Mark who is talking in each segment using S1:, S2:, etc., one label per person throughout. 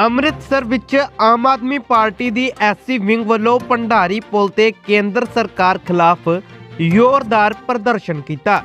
S1: ਅੰਮ੍ਰਿਤਸਰ ਵਿੱਚ ਆਮ ਆਦਮੀ ਪਾਰਟੀ ਦੀ SC wing ਵੱਲੋਂ ਭੰਡਾਰੀ ਪੁਲ ਤੇ ਕੇਂਦਰ ਸਰਕਾਰ ਖਿਲਾਫ ਜ਼ੋਰਦਾਰ ਪ੍ਰਦਰਸ਼ਨ ਕੀਤਾ।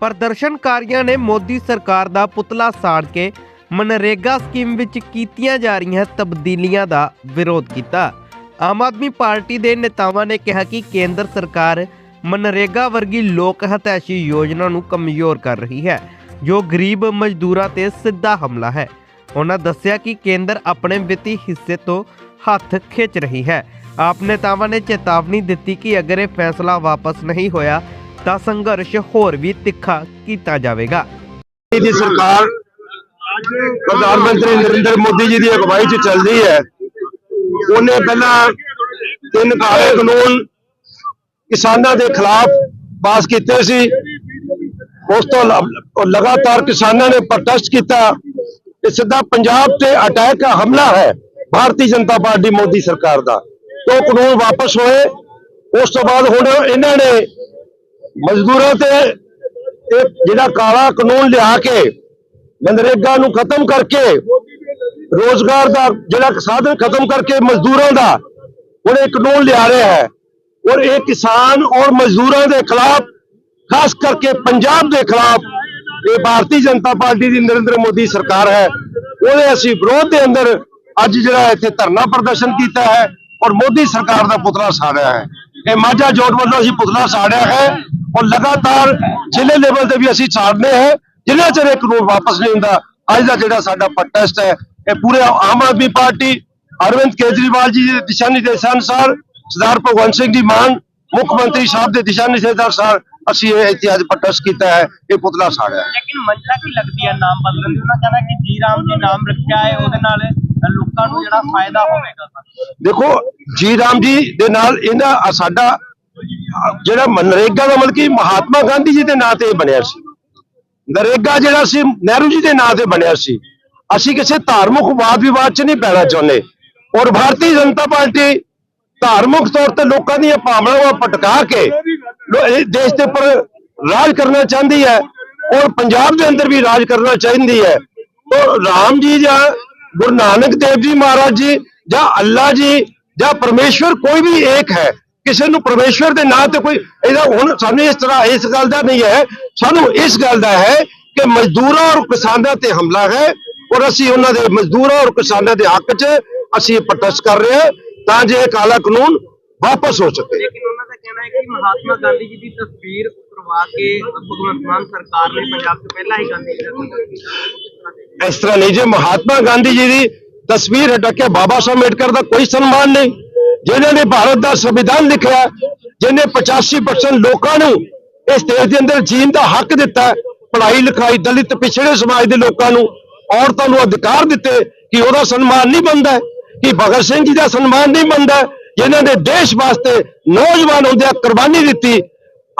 S1: ਪ੍ਰਦਰਸ਼ਨਕਾਰੀਆਂ ਨੇ ਮੋਦੀ ਸਰਕਾਰ ਦਾ ਪੁਤਲਾ ਸਾੜ ਕੇ ਮਨਰੇਗਾ ਸਕੀਮ ਵਿੱਚ ਕੀਤੀਆਂ ਜਾ ਰਹੀਆਂ ਤਬਦੀਲੀਆਂ ਦਾ ਵਿਰੋਧ ਕੀਤਾ। ਆਮ ਆਦਮੀ ਪਾਰਟੀ ਦੇ ਨੇਤਾਵਾਂ ਨੇ ਕਿਹਾ ਕਿ ਕੇਂਦਰ ਸਰਕਾਰ ਮਨਰੇਗਾ ਵਰਗੀ ਲੋਕ ਹਤੈਸ਼ੀ ਯੋਜਨਾ ਨੂੰ ਕਮਜ਼ੋਰ ਕਰ ਰਹੀ ਹੈ, ਜੋ ਗਰੀਬ ਮਜ਼ਦੂਰਾਂ ਤੇ ਸਿੱਧਾ ਹਮਲਾ ਹੈ। ਉਹਨਾਂ ਦੱਸਿਆ ਕਿ ਕੇਂਦਰ ਆਪਣੇ ਵਿੱਤੀ ਹਿੱਸੇ ਤੋਂ ਹੱਥ ਖਿੱਚ ਰਹੀ ਹੈ। ਆਪ ਨੇਤਾਵਾਂ ਨੇ ਚੇਤਾਵਨੀ ਦਿੱਤੀ ਕਿ ਅਗਰ ਇਹ ਫੈਸਲਾ ਵਾਪਸ ਨਹੀਂ ਹੋਇਆ, ਤਾਂ ਸੰਘਰਸ਼ ਹੋਰ ਵੀ ਤਿੱਖਾ ਕੀਤਾ ਜਾਵੇਗਾ।
S2: ਦੀ ਸਰਕਾਰ ਪ੍ਰਧਾਨ ਮੰਤਰੀ ਨਰਿੰਦਰ ਮੋਦੀ ਜੀ ਦੀ ਅਗਵਾਈ 'ਚ ਚੱਲਦੀ ਹੈ। ਉਹਨੇ ਪਹਿਲਾਂ ਤਿੰਨ ਕਾਲੇ ਕਾਨੂੰਨ ਕਿਸਾਨਾਂ ਦੇ ਖਿਲਾਫ ਪਾਸ ਕੀਤੇ ਸੀ। ਉਸ ਤੋਂ ਲਗਾਤਾਰ ਕਿਸਾਨਾਂ ਨੇ ਪ੍ਰੋਟੈਸਟ ਕੀਤਾ। ਇਹ ਸਿੱਧਾ ਪੰਜਾਬ ਤੇ ਅਟੈਕ ਹਮਲਾ ਹੈ ਭਾਰਤੀ ਜਨਤਾ ਪਾਰਟੀ ਮੋਦੀ ਸਰਕਾਰ ਦਾ। ਉਹ ਕਾਨੂੰਨ ਵਾਪਸ ਹੋਏ, ਉਸ ਤੋਂ ਬਾਅਦ ਹੁਣ ਇਹਨਾਂ ਨੇ ਮਜ਼ਦੂਰਾਂ ਤੇ ਇਹ ਜਿਹੜਾ ਕਾਲਾ ਕਾਨੂੰਨ ਲਿਆ ਕੇ ਮਨਰੇਗਾ ਨੂੰ ਖਤਮ ਕਰਕੇ ਰੋਜ਼ਗਾਰ ਦਾ ਜਿਹੜਾ ਸਾਧਨ ਖਤਮ ਕਰਕੇ ਮਜ਼ਦੂਰਾਂ ਦਾ ਹੁਣ ਇਹ ਕਾਨੂੰਨ ਲਿਆ ਰਿਹਾ ਹੈ। ਔਰ ਇਹ ਕਿਸਾਨ ਔਰ ਮਜ਼ਦੂਰਾਂ ਦੇ ਖਿਲਾਫ, ਖਾਸ ਕਰਕੇ ਪੰਜਾਬ ਦੇ ਖਿਲਾਫ ਇਹ ਭਾਰਤੀ ਜਨਤਾ ਪਾਰਟੀ ਦੀ ਨਰਿੰਦਰ ਮੋਦੀ ਸਰਕਾਰ ਹੈ। ਉਹਦੇ ਅਸੀਂ ਵਿਰੋਧ ਦੇ ਅੰਦਰ ਅੱਜ ਜਿਹੜਾ ਇੱਥੇ ਧਰਨਾ ਪ੍ਰਦਰਸ਼ਨ ਕੀਤਾ ਹੈ ਔਰ ਮੋਦੀ ਸਰਕਾਰ ਦਾ ਪੁਤਲਾ ਸਾੜਿਆ ਹੈ। ਇਹ ਮਾਝਾ ਜੋਟ ਵੱਲੋਂ ਅਸੀਂ ਪੁਤਲਾ ਸਾੜਿਆ ਹੈ ਔਰ ਲਗਾਤਾਰ ਜ਼ਿਲ੍ਹੇ ਲੈਵਲ ਤੇ ਵੀ ਅਸੀਂ ਸਾੜਨੇ ਹੈ। ਜਿੰਨਾ ਚਿਰ ਇਹ ਕਾਨੂੰਨ ਵਾਪਸ ਨਹੀਂ ਹੁੰਦਾ, ਅੱਜ ਦਾ ਜਿਹੜਾ ਸਾਡਾ ਪ੍ਰੋਟੈਸਟ ਹੈ, ਇਹ ਪੂਰੇ ਆਮ ਆਦਮੀ ਪਾਰਟੀ, ਅਰਵਿੰਦ ਕੇਜਰੀਵਾਲ ਜੀ ਦੇ ਦਿਸ਼ਾ ਨਿਰਦੇਸ਼ਾਂ ਅਨੁਸਾਰ, ਸਰਦਾਰ ਭਗਵੰਤ ਸਿੰਘ ਜੀ ਮਾਨ ਮੁੱਖ ਮੰਤਰੀ ਸਾਹਿਬ ਦੇ ਦਿਸ਼ਾ ਨਿਰਦੇਸ਼ਾਂ ਅਨੁਸਾਰ ਅਸੀਂ ਇਹ ਇੱਥੇ ਅੱਜ ਪ੍ਰੋਟੈਸਟ ਕੀਤਾ ਹੈ ਇਹ ਪੁਤਲਾ ਸਾੜਿਆ
S3: ਲੇਕਿਨ ਮੰਸ਼ਾ ਕੀ ਲੱਗਦੀ ਹੈ? ਨਾਮ ਬਦਲਣ ਦੀ ਉਹਨਾਂ ਕਹਿੰਦਾ ਕਿ ਜੀ ਰਾਮ ਜੀ ਨਾਮ ਰੱਖਿਆ ਹੈ ਉਹਦੇ ਨਾਲ ਲੋਕਾਂ ਨੂੰ ਜਿਹੜਾ ਫਾਇਦਾ ਹੋਵੇਗਾ।
S2: ਦੇਖੋ ਜੀ ਰਾਮ ਜੀ ਦੇ ਨਾਲ ਇਹਦਾ ਸਾਡਾ ਜਿਹੜਾ ਮਨਰੇਗਾ ਦਾ ਮਤਲਬ ਕਿ ਮਹਾਤਮਾ ਗਾਂਧੀ ਜੀ ਦੇ ਨਾਂ ਤੇ ਇਹ ਬਣਿਆ ਸੀ। ਨਰੇਗਾ ਜਿਹੜਾ ਸੀ ਨਹਿਰੂ ਜੀ ਦੇ ਨਾਂ ਤੇ ਬਣਿਆ ਸੀ। ਅਸੀਂ ਕਿਸੇ ਧਾਰਮਿਕ ਵਾਦ ਵਿਵਾਦ 'ਚ ਨਹੀਂ ਪੈਣਾ ਚਾਹੁੰਦੇ। ਔਰ ਭਾਰਤੀ ਜਨਤਾ ਪਾਰਟੀ ਧਾਰਮਿਕ ਤੌਰ ਤੇ ਲੋਕਾਂ ਦੀਆਂ ਭਾਵਨਾਵਾਂ ਪਟਕਾ ਕੇ ਦੇਸ਼ ਦੇ ਉੱਪਰ ਰਾਜ ਕਰਨਾ ਚਾਹੁੰਦੀ ਹੈ ਔਰ ਪੰਜਾਬ ਦੇ ਅੰਦਰ ਵੀ ਰਾਜ ਕਰਨਾ ਚਾਹੁੰਦੀ ਹੈ। ਔਰ ਰਾਮ ਜੀ ਜਾਂ ਗੁਰੂ ਨਾਨਕ ਦੇਵ ਜੀ ਮਹਾਰਾਜ ਜੀ ਜਾਂ ਅੱਲਾ ਜੀ ਜਾਂ ਪਰਮੇਸ਼ਵਰ ਕੋਈ ਵੀ ਏਕ ਹੈ, ਕਿਸੇ ਨੂੰ ਪਰਮੇਸ਼ਵਰ ਦੇ ਨਾਂ ਤੇ ਕੋਈ ਇਹਦਾ ਹੁਣ ਸਾਨੂੰ ਇਸ ਤਰ੍ਹਾਂ ਇਸ ਗੱਲ ਦਾ ਨਹੀਂ ਹੈ, ਸਾਨੂੰ ਇਸ ਗੱਲ ਦਾ ਹੈ ਕਿ ਮਜ਼ਦੂਰਾਂ ਔਰ ਕਿਸਾਨਾਂ ਤੇ ਹਮਲਾ ਹੈ ਔਰ ਅਸੀਂ ਉਹਨਾਂ ਦੇ ਮਜ਼ਦੂਰਾਂ ਔਰ ਕਿਸਾਨਾਂ ਦੇ ਹੱਕ 'ਚ ਅਸੀਂ ਪ੍ਰੋਟੈਸਟ ਕਰ ਰਹੇ ਹਾਂ ਤਾਂ ਜੇ ਇਹ ਕਾਲਾ ਕਾਨੂੰਨ ਵਾਪਸ ਹੋ ਸਕੇ।
S3: ਹੈ ਕਿ ਮਹਾਤਮਾ ਗਾਂਧੀ ਜੀ ਦੀ ਤਸਵੀਰ ਉਤਰਵਾ ਕੇ ਭਗਵੰਤ ਮਾਨ ਸਰਕਾਰ ਨੇ ਪੰਜਾਬ 'ਚ ਪਹਿਲਾਂ ਹੀ ਗਾਂਧੀ ਜੀ ਦਾ
S2: ਇਸ ਤਰ੍ਹਾਂ ਨਹੀਂ ਜੇ ਮਹਾਤਮਾ ਗਾਂਧੀ ਜੀ ਦੀ ਤਸਵੀਰ ਹਟਾ ਕੇ ਬਾਬਾ ਸਾਹਿਬ ਅੰਬੇਡਕਰ ਦਾ ਕੋਈ ਸਨਮਾਨ ਨਹੀਂ, ਜਿਨ੍ਹਾਂ ਨੇ ਭਾਰਤ ਦਾ ਸੰਵਿਧਾਨ ਲਿਖਿਆ ਜਿਹਨੇ 85% ਲੋਕਾਂ ਨੂੰ ਇਸ ਦੇਸ਼ ਦੇ ਅੰਦਰ ਜੀਣ ਦਾ ਹੱਕ ਦਿੱਤਾ, ਪੜ੍ਹਾਈ ਲਿਖਾਈ, ਦਲਿਤ, ਪਿਛੜੇ ਸਮਾਜ ਦੇ ਲੋਕਾਂ ਨੂੰ, ਔਰਤਾਂ ਨੂੰ ਅਧਿਕਾਰ ਦਿੱਤੇ ਕਿ ਉਹਦਾ ਸਨਮਾਨ ਨਹੀਂ ਬਣਦਾ, ਕਿ ਭਗਤ ਸਿੰਘ ਜੀ ਦਾ ਸਨਮਾਨ ਨਹੀਂ ਬਣਦਾ ਜਿਨ੍ਹਾਂ ਨੇ ਦੇਸ਼ ਵਾਸਤੇ ਨੌਜਵਾਨ ਹੁੰਦਿਆਂ ਕੁਰਬਾਨੀ ਦਿੱਤੀ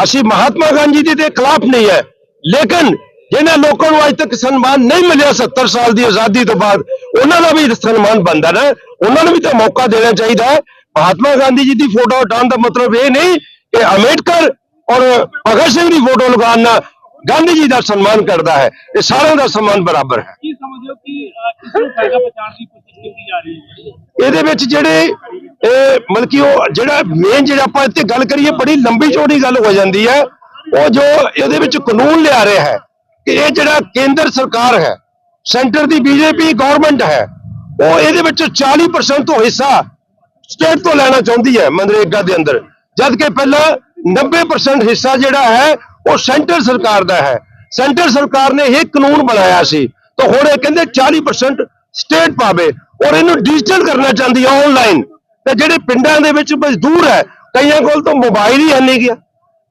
S2: ਅਸੀਂ ਮਹਾਤਮਾ ਗਾਂਧੀ ਜੀ ਦੇ ਖਿਲਾਫ ਨਹੀਂ ਹੈ। ਲੇਕਿਨ ਜਿਨ੍ਹਾਂ ਲੋਕਾਂ ਨੂੰ ਅੱਜ ਤੱਕ ਸਨਮਾਨ ਨਹੀਂ ਮਿਲਿਆ 70 ਸਾਲ ਦੀ ਆਜ਼ਾਦੀ ਤੋਂ ਬਾਅਦ ਉਹਨਾਂ ਦਾ ਵੀ ਸਨਮਾਨ ਬਣਦਾ ਨਾ। ਉਹਨਾਂ ਨੂੰ ਵੀ ਤਾਂ ਮੌਕਾ ਦੇਣਾ ਚਾਹੀਦਾ ਹੈ। ਮਹਾਤਮਾ ਗਾਂਧੀ ਜੀ ਦੀ ਫੋਟੋ ਹਟਾਉਣ ਦਾ ਮਤਲਬ ਇਹ ਨਹੀਂ ਕਿ ਅੰਬੇਡਕਰ ਔਰ ਭਗਤ ਸਿੰਘ ਦੀ ਫੋਟੋ ਲਗਾਉਣ ਨਾਲ ਗਾਂਧੀ ਜੀ ਦਾ ਸਨਮਾਨ ਕਰਦਾ ਹੈ। ਇਹ ਸਾਰਿਆਂ ਦਾ ਸਨਮਾਨ ਬਰਾਬਰ ਹੈ।
S3: ਕੀ ਸਮਝਦੇ ਹੋ ਕਿ ਕਿਸ ਨੂੰ ਫਾਇਦਾ ਪਹੁੰਚਾਉਣ ਦੀ ਕੋਸ਼ਿਸ਼ ਕੀਤੀ ਜਾ ਰਹੀ ਹੈ?
S2: ਇਹਦੇ ਵਿੱਚ ਜਿਹੜੇ ਇਹ ਮਤਲਬ ਕਿ ਉਹ ਜਿਹੜਾ ਮੇਨ ਜਿਹੜਾ ਆਪਾਂ ਇੱਥੇ ਗੱਲ ਕਰੀਏ, ਬੜੀ ਲੰਬੀ ਚੌੜੀ ਗੱਲ ਹੋ ਜਾਂਦੀ ਹੈ। ਉਹ ਜੋ ਇਹਦੇ ਵਿੱਚ ਕਾਨੂੰਨ ਲਿਆ ਰਿਹਾ ਹੈ ਕਿ ਇਹ ਜਿਹੜਾ ਕੇਂਦਰ ਸਰਕਾਰ ਹੈ, ਸੈਂਟਰ ਦੀ ਬੀਜੇਪੀ ਗਵਰਨਮੈਂਟ ਹੈ, ਉਹ ਇਹਦੇ ਵਿੱਚ 40% ਤੋਂ ਹਿੱਸਾ ਸਟੇਟ ਤੋਂ ਲੈਣਾ ਚਾਹੁੰਦੀ ਹੈ ਮਨਰੇਗਾ ਦੇ ਅੰਦਰ। ਜਦ ਕਿ ਪਹਿਲਾਂ 90% ਹਿੱਸਾ ਜਿਹੜਾ ਹੈ, ਉਹ ਸੈਂਟਰ ਸਰਕਾਰ ਦਾ ਹੈ। ਸੈਂਟਰ ਸਰਕਾਰ ਨੇ ਇਹ ਕਾਨੂੰਨ ਬਣਾਇਆ ਸੀ। ਤਾਂ ਹੁਣ ਇਹ ਕਹਿੰਦੇ 40% ਸਟੇਟ ਪਾਵੇ ਔਰ ਇਹਨੂੰ ਡਿਜੀਟਲ ਕਰਨਾ ਚਾਹੁੰਦੀ ਹੈ ਆਨਲਾਈਨ ਤੇ ਜਿਹੜੇ ਪਿੰਡਾਂ ਦੇ ਵਿੱਚ ਮਜ਼ਦੂਰ ਹੈ, ਕਈਆਂ ਕੋਲ ਤਾਂ ਮੋਬਾਈਲ ਹੀ ਹੈ ਨਹੀਂ ਗਿਆ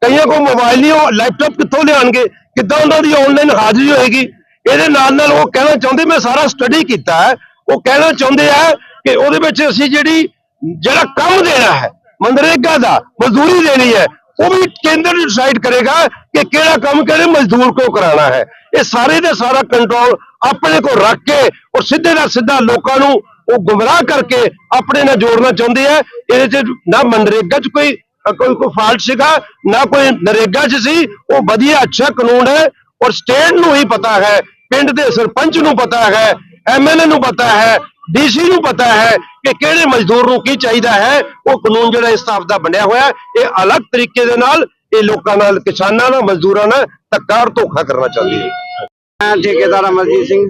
S2: ਕਈਆਂ ਕੋਲ ਮੋਬਾਈਲ ਨਹੀਂ ਉਹ ਲੈਪਟਾਪ ਕਿੱਥੋਂ ਲਿਆਣਗੇ ਕਿੱਦਾਂ ਉਹਨਾਂ ਦੀ ਆਨਲਾਈਨ ਹਾਜ਼ਰੀ ਹੋਏਗੀ? ਇਹਦੇ ਨਾਲ ਨਾਲ ਉਹ ਕਹਿਣਾ ਚਾਹੁੰਦੇ, ਮੈਂ ਸਾਰਾ ਸਟੱਡੀ ਕੀਤਾ ਹੈ। ਉਹ ਕਹਿਣਾ ਚਾਹੁੰਦੇ ਆ ਕਿ ਉਹਦੇ ਵਿੱਚ ਅਸੀਂ ਜਿਹੜੀ, ਜਿਹੜਾ ਕੰਮ ਦੇਣਾ ਹੈ, ਮਨਰੇਗਾ ਦਾ, ਮਜ਼ਦੂਰੀ ਦੇਣੀ ਹੈ, ਉਹ ਵੀ ਕੇਂਦਰ ਡਿਸਾਈਡ ਕਰੇਗਾ ਕਿ ਕਿਹੜਾ ਕੰਮ ਕਿਹੜੇ ਮਜ਼ਦੂਰ ਕੋ ਕਰਾਉਣਾ ਹੈ। ਇਹ ਸਾਰੇ ਦਾ ਸਾਰਾ ਕੰਟਰੋਲ ਆਪਣੇ ਕੋਲ ਰੱਖ ਕੇ ਔਰ ਸਿੱਧੇ ਦਾ ਸਿੱਧਾ ਲੋਕਾਂ ਨੂੰ ਉਹ ਗੁੰਮਰਾਹ ਕਰਕੇ ਆਪਣੇ ਨਾਲ ਜੋੜਨਾ ਚਾਹੁੰਦੇ ਆ, ਇਹਦੇ ਚ ਨਾ ਮਨਰੇਗਾ ਚ ਕੋਈ ਕੋਈ ਕੋਈ ਫਾਲਟ ਸੀਗਾ, ਨਾ ਕੋਈ ਨਰੇਗਾ ਚ ਸੀ, ਉਹ ਵਧੀਆ ਅੱਛਾ ਕਾਨੂੰਨ ਹੈ ਔਰ ਸਟੇਟ ਨੂੰ ਹੀ ਪਤਾ ਹੈ, ਪਿੰਡ ਦੇ ਸਰਪੰਚ ਨੂੰ ਪਤਾ ਹੈ ਐਮਐਲਏ ਨੂੰ ਪਤਾ ਹੈ ਡੀਸੀ ਨੂੰ ਪਤਾ ਹੈ ਕਿ ਕਿਹੜੇ ਮਜ਼ਦੂਰ ਨੂੰ ਕੀ ਚਾਹੀਦਾ ਹੈ, ਉਹ ਕਾਨੂੰਨ ਜਿਹੜਾ ਇਸ ਦਾ ਬਣਿਆ ਹੋਇਆ, ਇਹ ਅਲੱਗ ਤਰੀਕੇ ਦੇ ਨਾਲ ਇਹ ਲੋਕਾਂ ਨਾਲ, ਕਿਸਾਨਾਂ ਨਾਲ, ਮਜ਼ਦੂਰਾਂ ਨਾਲ ਧੱਕਾ ਔਰ ਧੋਖਾ ਕਰਨਾ ਚਾਹੁੰਦੀ ਹੈ
S4: ਠੇਕੇਦਾਰ Amarjit Singh.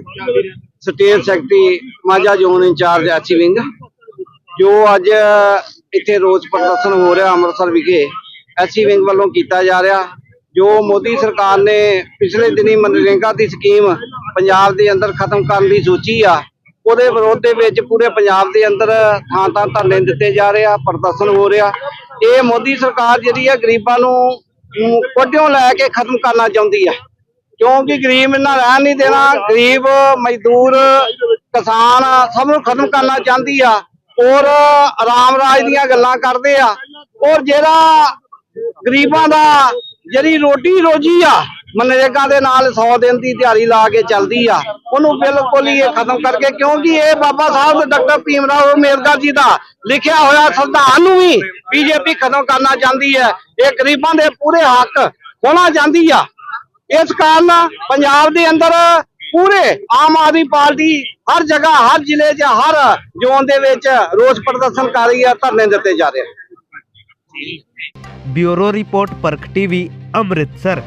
S4: State secretary Majha zone incharge ਐਚੀ wing, ਜੋ ਅੱਜ ਇੱਥੇ ਰੋਜ਼ ਪ੍ਰਦਰਸ਼ਨ ਹੋ ਰਿਹਾ ਅੰਮ੍ਰਿਤਸਰ ਵਿਖੇ ਐਚੀ ਵਿੰਗ ਵੱਲੋਂ ਕੀਤਾ ਜਾ ਰਿਹਾ, ਜੋ ਮੋਦੀ ਸਰਕਾਰ ਨੇ ਪਿਛਲੇ ਦਿਨੀ ਮਨਰੇਗਾ ਦੀ ਸਕੀਮ ਪੰਜਾਬ ਦੇ ਅੰਦਰ ਖਤਮ ਕਰਨ ਦੀ ਸੋਚੀ ਆ, ਉਹਦੇ ਵਿਰੋਧ ਦੇ ਵਿੱਚ ਪੂਰੇ ਪੰਜਾਬ ਦੇ ਅੰਦਰ ਥਾਂ ਥਾਂ ਧਰਨੇ ਦਿੱਤੇ ਜਾ ਰਹੇ ਆ, ਪ੍ਰਦਰਸ਼ਨ ਹੋ ਰਿਹਾ। ਇਹ ਮੋਦੀ ਸਰਕਾਰ ਜਿਹੜੀ ਆ, ਗਰੀਬਾਂ ਨੂੰ ਨੂੰ ਕੋਡਿਓਂ ਲੈ ਕੇ ਖਤਮ ਕਰਨਾ ਚਾਹੁੰਦੀ ਆ। ਕਿਉਂਕਿ ਗਰੀਬ ਇਹਨਾਂ ਰਹਿਣ ਨਹੀਂ ਦੇਣਾ, ਗਰੀਬ, ਮਜ਼ਦੂਰ, ਕਿਸਾਨ ਸਭ ਨੂੰ ਖਤਮ ਕਰਨਾ ਚਾਹੁੰਦੀ ਆ। ਔਰ ਆਰਾਮ ਰਾਜ ਦੀਆਂ ਗੱਲਾਂ ਕਰਦੇ ਆ। ਔਰ ਜਿਹੜਾ ਗਰੀਬਾਂ ਦਾ ਜਿਹੜੀ ਰੋਟੀ ਰੋਜੀ ਆ, ਮਨਰੇਗਾ ਦੇ ਨਾਲ 100 ਦਿਨ ਦੀ ਦਿਹਾੜੀ ਲਾ ਕੇ ਚੱਲਦੀ ਆ, ਉਹਨੂੰ ਬਿਲਕੁਲ ਹੀ ਇਹ ਖਤਮ ਕਰਕੇ, ਕਿਉਂਕਿ ਇਹ ਬਾਬਾ ਸਾਹਿਬ ਡਾਕਟਰ ਭੀਮ ਰਾਓ ਅੰਬੇਦਕਰ ਜੀ ਦਾ ਲਿਖਿਆ ਹੋਇਆ ਸੰਵਿਧਾਨ ਨੂੰ ਵੀ ਬੀਜੇਪੀ ਖਤਮ ਕਰਨਾ ਚਾਹੁੰਦੀ ਹੈ। ਇਹ ਗਰੀਬਾਂ ਦੇ ਪੂਰੇ ਹੱਕ ਖੋਣਾ ਚਾਹੁੰਦੀ ਆ। ਇਸ ਕਾਰਨ ਪੰਜਾਬ ਦੇ ਅੰਦਰ ਪੂਰੇ ਆਮ ਆਦਮੀ ਪਾਰਟੀ ਹਰ ਜਗ੍ਹਾ, ਹਰ ਜ਼ਿਲ੍ਹੇ 'ਚ, ਹਰ ਜ਼ੋਨ ਦੇ ਵਿੱਚ ਰੋਸ ਪ੍ਰਦਰਸ਼ਨ ਕਰ ਰਹੀ ਹੈ, ਧਰਨੇ ਦਿੱਤੇ ਜਾ ਰਹੇ
S1: bureau report, Parakh TV, Amritsar.